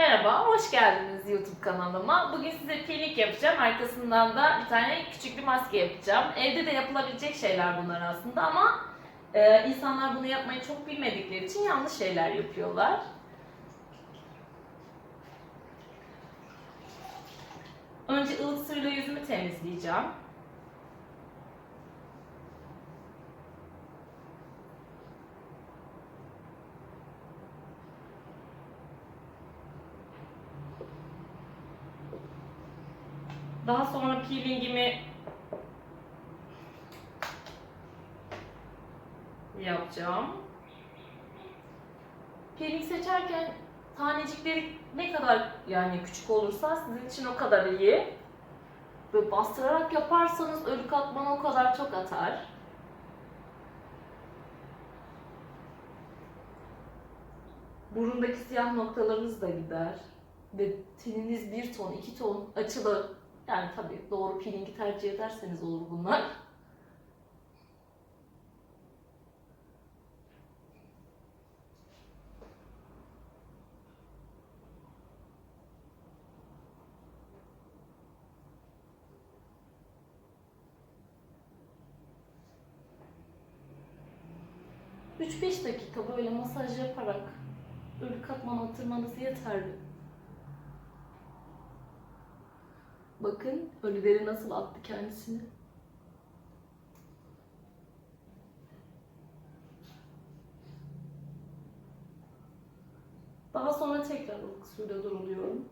Merhaba, hoş geldiniz YouTube kanalıma. Bugün size peeling yapacağım. Arkasından da bir tane küçük bir maske yapacağım. Evde de yapılabilecek şeyler bunlar aslında ama e, insanlar bunu yapmayı çok bilmedikleri için yanlış şeyler yapıyorlar. Önce ılık suyla yüzümü temizleyeceğim. Daha sonra peelingimi yapacağım. Peeling seçerken tanecikleri ne kadar yani küçük olursa sizin için o kadar iyi. Böyle bastırarak yaparsanız ölü katmanı o kadar çok atar. Burundaki siyah noktalarınız da gider. Ve teniniz bir ton, iki ton açılır. Yani tabii doğru peelingi tercih ederseniz olur bunlar. Üç beş dakika böyle masaj yaparak ölü katman attırmanız yeterli. Bakın ölüleri nasıl attı kendisini. Daha sonra tekrar ılık suyla duruluyorum.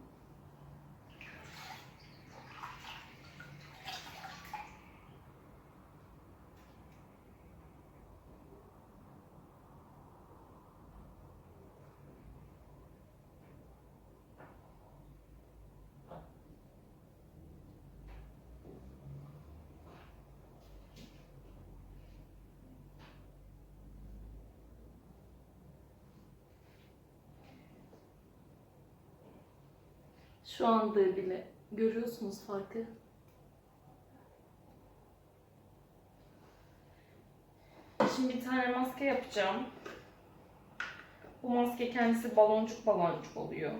Şu anda bile görüyorsunuz farkı. Şimdi bir tane maske yapacağım. Bu maske kendisi baloncuk baloncuk oluyor.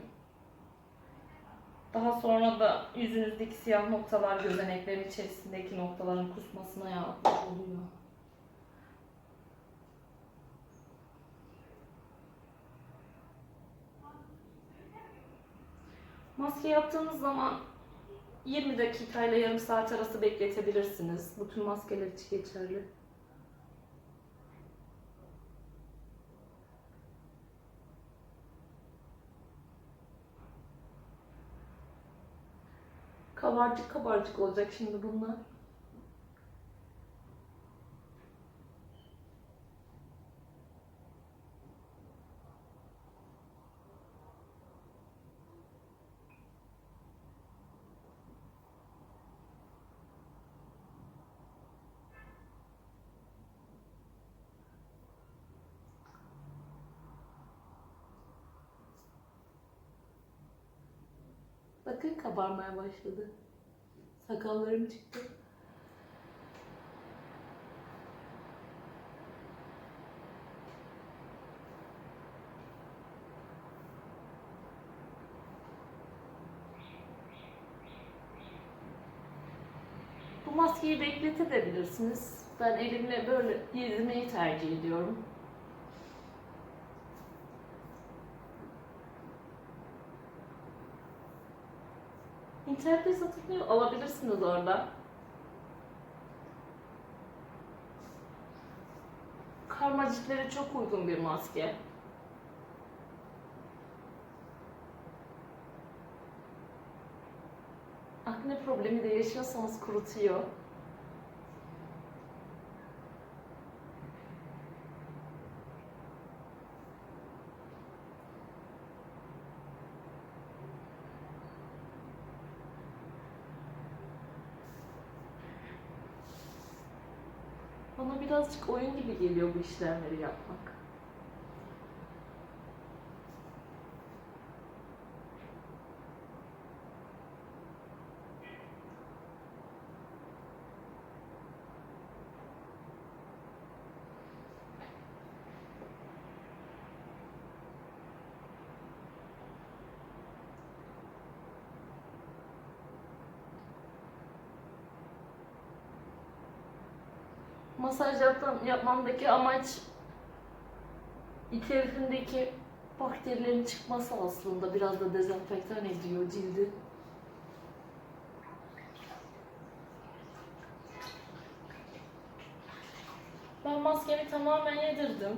Daha sonra da yüzünüzdeki siyah noktalar gözeneklerin içerisindeki noktaların kusmasına yardımcı oluyor. Maske yaptığınız zaman 20 dakika ile yarım saat arası bekletebilirsiniz. Bütün maskeler için geçerli. Kabarcık kabarcık olacak şimdi bunlar. Bakın kabarmaya başladı. Sakallarım çıktı. Bu maskeyi bekletebilirsiniz. Ben elimle böyle gezmeyi tercih ediyorum. İnternette satılıyor. Alabilirsiniz orada. Karmaciklere çok uygun bir maske. Akne problemi de yaşıyorsanız kurutuyor. Bana birazcık oyun gibi geliyor bu işlemleri yapmak. Masaj yapmam, yapmamdaki amaç içerisindeki bakterilerin çıkması aslında biraz da dezenfektan ediyor cildi. Ben maskemi tamamen yedirdim.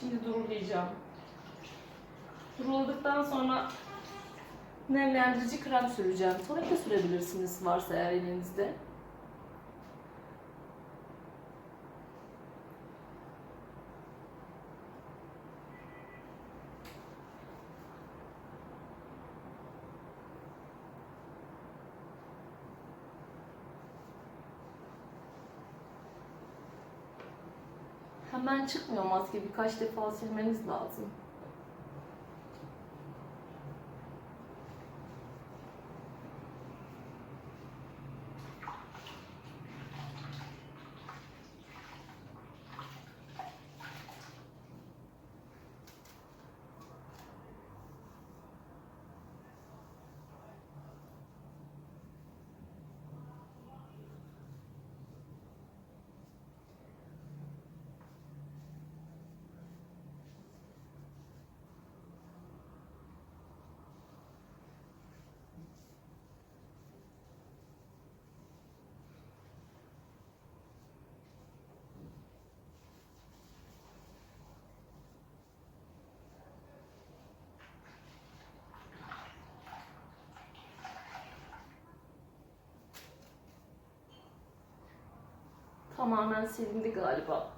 Şimdi durulayacağım. Duruladıktan sonra nemlendirici krem süreceğim. Tonik de sürebilirsiniz varsa eğer elinizde. Hemen çıkmıyor maske. Birkaç defa silmeniz lazım. Tamamen silindi galiba.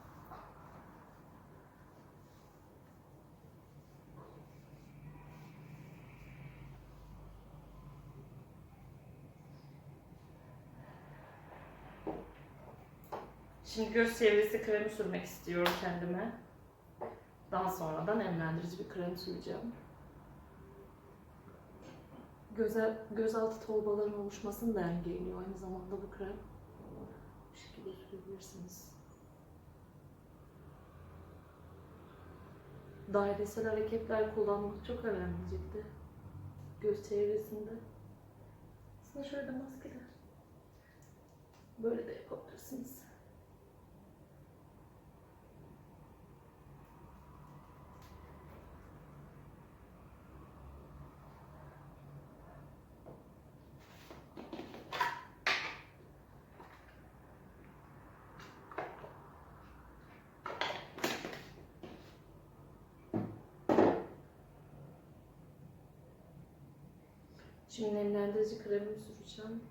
Şimdi göz çevresi kremi sürmek istiyorum kendime. Daha sonra da nemlendirici bir krem süreceğim. Göze, gözaltı tolbaların oluşmasını da engelliyor aynı zamanda bu krem. Sürebilirsiniz. Dairesel hareketler kullanmak çok önemli ciddi. Göz çevresinde. Aslında şöyle de maskeler. Böyle de yapabilirsiniz. Şimdi nemlendirici kremi süreceğim.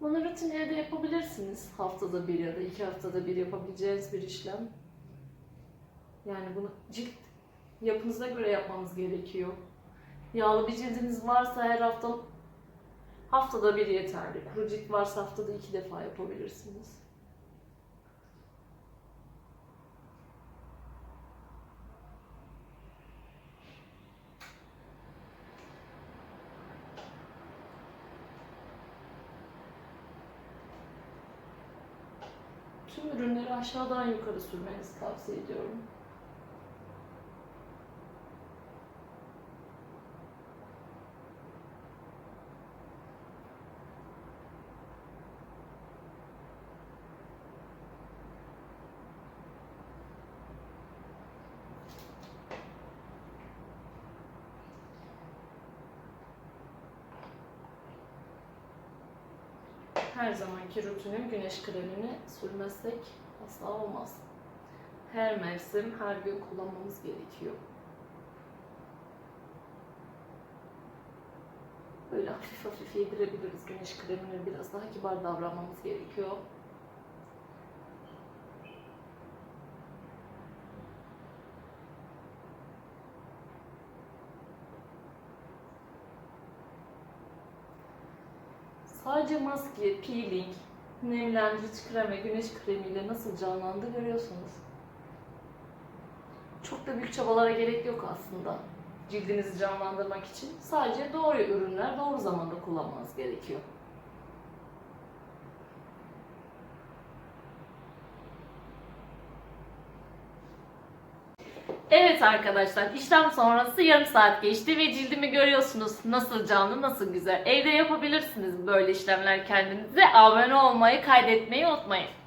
Bunu rutin evde yapabilirsiniz. Haftada bir ya da iki haftada bir yapabileceğiniz bir işlem. Yani bunu cilt yapınıza göre yapmanız gerekiyor. Yağlı bir cildiniz varsa her hafta haftada bir yeterli. Kuru cilt varsa haftada iki defa yapabilirsiniz. Tüm ürünleri aşağıdan yukarı sürmenizi tavsiye ediyorum. Her zamanki rutinim güneş kremini sürmezsek asla olmaz. Her mevsim, her gün kullanmamız gerekiyor. Böyle hafif hafif yedirebiliriz güneş kremini. Biraz daha kibar davranmamız gerekiyor. Sadece maske, peeling, nemlendirici krem ve güneş kremiyle nasıl canlandı görüyorsunuz. Çok da büyük çabalara gerek yok aslında cildinizi canlandırmak için. Sadece doğru ürünler doğru zamanda kullanmanız gerekiyor. Evet arkadaşlar işlem sonrası yarım saat geçti ve cildimi görüyorsunuz nasıl canlı nasıl güzel. Evde yapabilirsiniz böyle işlemler kendinize. Abone olmayı kaydetmeyi unutmayın.